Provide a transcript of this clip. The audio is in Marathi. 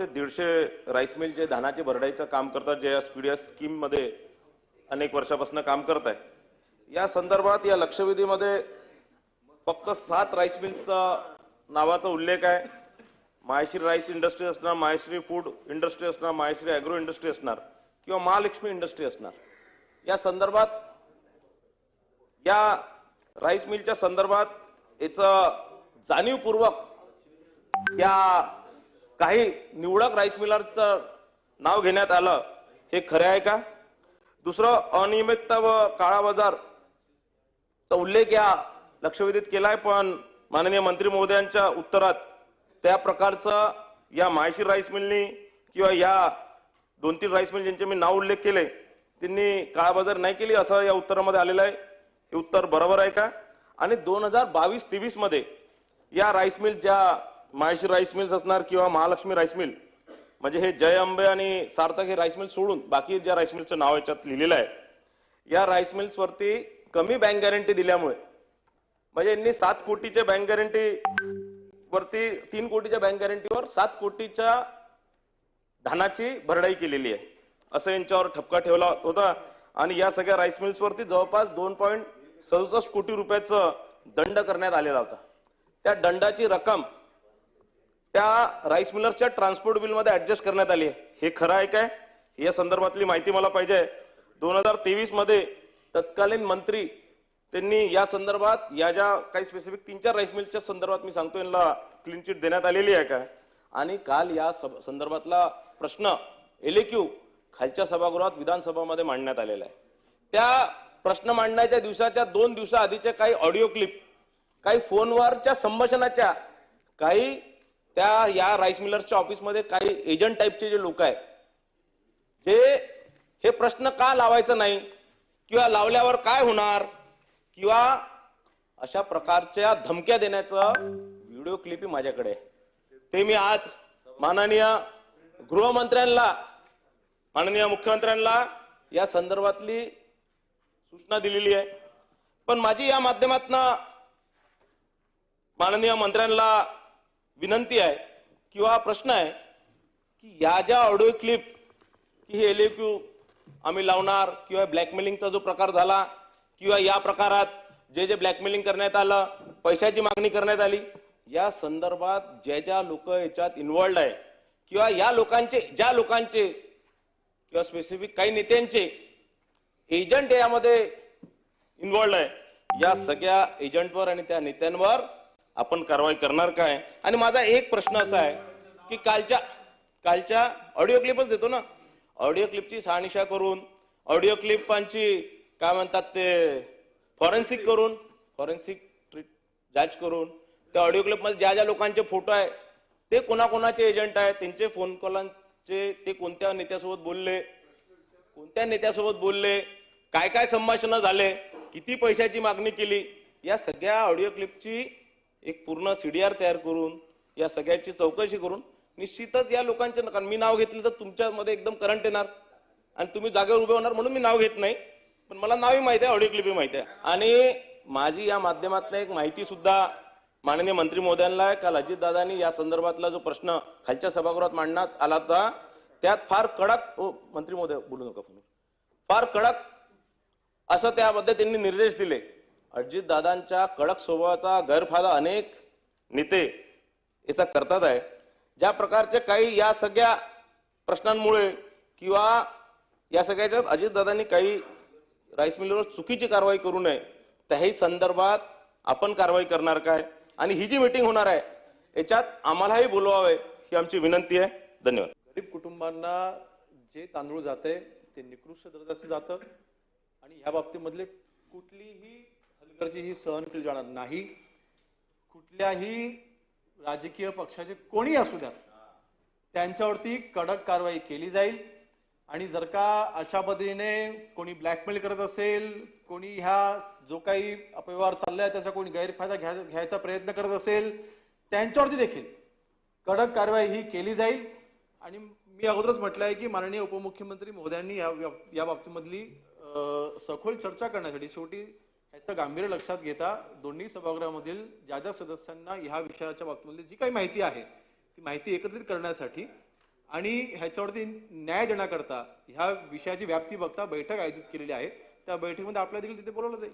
ते दीडशे राईस मिल जे धानाचे भरडाईचं काम करतात जे या स्पीडीएस स्कीममध्ये अनेक वर्षापासून काम करत आहे या संदर्भात या लक्षवेधीमध्ये फक्त सात राईस मिलचा नावाचा उल्लेख आहे. माहेश्री राईस इंडस्ट्री असणार माहेश्री फूड इंडस्ट्री असणार माहेश्री ॲग्रो इंडस्ट्री असणार किंवा महालक्ष्मी इंडस्ट्री असणार. या संदर्भात या राईस मिलच्या संदर्भात याचं जाणीवपूर्वक या काही निवडक राईस मिलरचं नाव घेण्यात आलं हे खरे आहे का? दुसरं अनियमितता व काळा बाजारचा उल्लेख या लक्षवेधीत केलाय पण माननीय मंत्री महोदयांच्या उत्तरात त्या प्रकारचं या माहेशी राईस मिलनी किंवा या दोन तीन राईस मिल ज्यांचे मी नाव उल्लेख केले त्यांनी काळाबाजार नाही केली असं या उत्तरामध्ये आलेलं आहे. हे उत्तर बरोबर आहे का? आणि दोन हजार बावीस तेवीसमध्ये या राईस मिल ज्या माहेशी राईस मिल्स असणार किंवा महालक्ष्मी राईस मिल म्हणजे हे जय अंबे आणि सार्थक हे राईस मिल सोडून बाकी ज्या राईस मिलचं नाव याच्यात लिहिलेलं आहे या राईस मिल्सवरती कमी बँक गॅरंटी दिल्यामुळे म्हणजे यांनी सात कोटीच्या बँक गॅरंटी वरती तीन कोटीच्या बँक गॅरंटीवर सात कोटीच्या धानाची भरडाई केलेली आहे. असं यांच्यावर ठपका ठेवला होता. आणि या सगळ्या राईस मिल्स वरती जवळपास दोन पॉईंट सदुसष्ट कोटी रुपयाचं दंड करण्यात आलेला होता. त्या दंडाची रक्कम त्या राईस मिलर्सच्या ट्रान्सपोर्ट बिलमध्ये ऍडजस्ट करण्यात आली आहे. हे खरं आहे काय? या संदर्भातली माहिती मला पाहिजे दोन हजार तेवीसमध्ये तत्कालीन मंत्री त्यांनी या संदर्भात या ज्या काही स्पेसिफिक तीन चार राईस मिलच्या संदर्भात मी सांगतो यांना क्लीन चिट देण्यात आलेली आहे का आणि काल या सब- संदर्भातला प्रश्न एलेक्यू खालच्या सभागृहात विधानसभामध्ये मांडण्यात आलेला आहे. त्या प्रश्न मांडण्याच्या दिवसाच्या दोन दिवसाआधीच्या काही ऑडिओ क्लिप काही फोनवरच्या संभाषणाच्या काही त्या या राईस मिलर्सच्या ऑफिसमध्ये काही एजंट टाईपचे जे लोक आहेत जे हे प्रश्न का लावायचं नाही? किंवा लावल्यावर काय होणार? किंवा अशा प्रकारच्या धमक्या देण्याचं व्हिडिओ क्लिप माझ्याकडे ते मी आज माननीय गृहमंत्र्यांना माननीय मुख्यमंत्र्यांना या संदर्भातली सूचना दिलेली आहे. पण माझी या माध्यमातून माननीय मंत्र्यांना विनंती आहे किंवा प्रश्न आहे की या ज्या ऑडिओ क्लिप की हे एलएक्यू आम्ही लावणार किंवा ब्लॅकमेलिंगचा जो प्रकार झाला किंवा या प्रकारात जे जे ब्लॅकमेलिंग करण्यात आलं पैशाची मागणी करण्यात आली या संदर्भात ज्या ज्या लोक याच्यात इन्व्हॉल्ड आहे किंवा या लोकांचे ज्या लोकांचे किंवा स्पेसिफिक काही नेत्यांचे एजंट यामध्ये इन्व्हॉल्ड आहे या सगळ्या एजंटवर आणि त्या नेत्यांवर आपण कारवाई करणार काय? आणि माझा एक प्रश्न असा आहे की कालच्या कालच्या ऑडिओ क्लिपच देतो ना? ऑडिओ क्लिपची सानिशा करून ऑडिओ क्लिपांची काय म्हणतात ते फॉरेन्सिक करून फॉरेन्सिक जांच करून त्या ऑडिओ क्लिपमध्ये ज्या ज्या लोकांचे फोटो आहे ते कोणाकोणाचे एजंट आहे त्यांचे फोन कॉलांचे ते कोणत्या नेत्यासोबत बोलले? कोणत्या नेत्यासोबत बोलले? काय काय संभाषणं झाले? किती पैशाची मागणी केली? या सगळ्या ऑडिओ क्लिपची एक पूर्ण सी डी आर तयार करून या सगळ्याची चौकशी करून निश्चितच या लोकांच्या कारण मी नाव घेतलं तर तुमच्यामध्ये एकदम करंट येणार. आणि तुम्ही जागेवर उभे होणार म्हणून मी नाव घेत नाही. पण मला नावही माहिती आहे ऑडिओ क्लिपही माहिती आहे. आणि माझी या माध्यमातून एक माहिती सुद्धा माननीय मंत्री महोदयांना काल अजितदादांनी या संदर्भातला जो प्रश्न खालच्या सभागृहात मांडण्यात आला होता त्यात फार कडक ओ मंत्री महोदय बोलू नका फार कडक असं त्यामध्ये त्यांनी निर्देश दिले. अजितदादांच्या कडक स्वभावाचा गैरफायदा अनेक नेते याचा करतात आहे. ज्या प्रकारचे काही या सगळ्या प्रश्नांमुळे किंवा या सगळ्याच्यात अजितदादांनी काही राईस मिलवर चुकीची कारवाई करू नये त्याही संदर्भात आपण कारवाई करणार काय? आणि ही जी मिटिंग होणार आहे याच्यात आम्हालाही बोलवावे ही आमची विनंती आहे. धन्यवाद. गरीब कुटुंबांना जे तांदूळ जाते ते निकृष्ट दर्जाचं जातं. आणि ह्या बाबतीमधले कुठलीही हलगर्जी ही सहन केली जाणार नाही. कुठल्याही राजकीय पक्षाचे कोणी असू द्यात त्यांच्यावरती कडक कारवाई केली जाईल. आणि जर का अशा पद्धतीने कोणी ब्लॅकमेल करत असेल कोणी ह्या जो काही अपव्यवहार चाललाय त्याचा कोणी गैरफायदा घ्या घ्यायचा प्रयत्न करत असेल त्यांच्यावरती देखील कडक कारवाई ही केली जाईल. आणि मी अगोदरच म्हटलं आहे की माननीय उपमुख्यमंत्री महोदयांनी या या बाबतीमधली सखोल चर्चा करण्यासाठी शेवटी ह्याचं गांभीर्य लक्षात घेता दोन्ही सभागृहामधील ज्या ज्या सदस्यांना ह्या विषयाच्या बाबतीमध्ये जी काही माहिती आहे ती माहिती एकत्रित करण्यासाठी आणि ह्याच्यावरती न्याय देण्याकरता ह्या विषयाची व्याप्ती बघता बैठक आयोजित केलेली आहे. त्या बैठकीमध्ये आपल्याला देखील तिथे बोलवलं जाईल.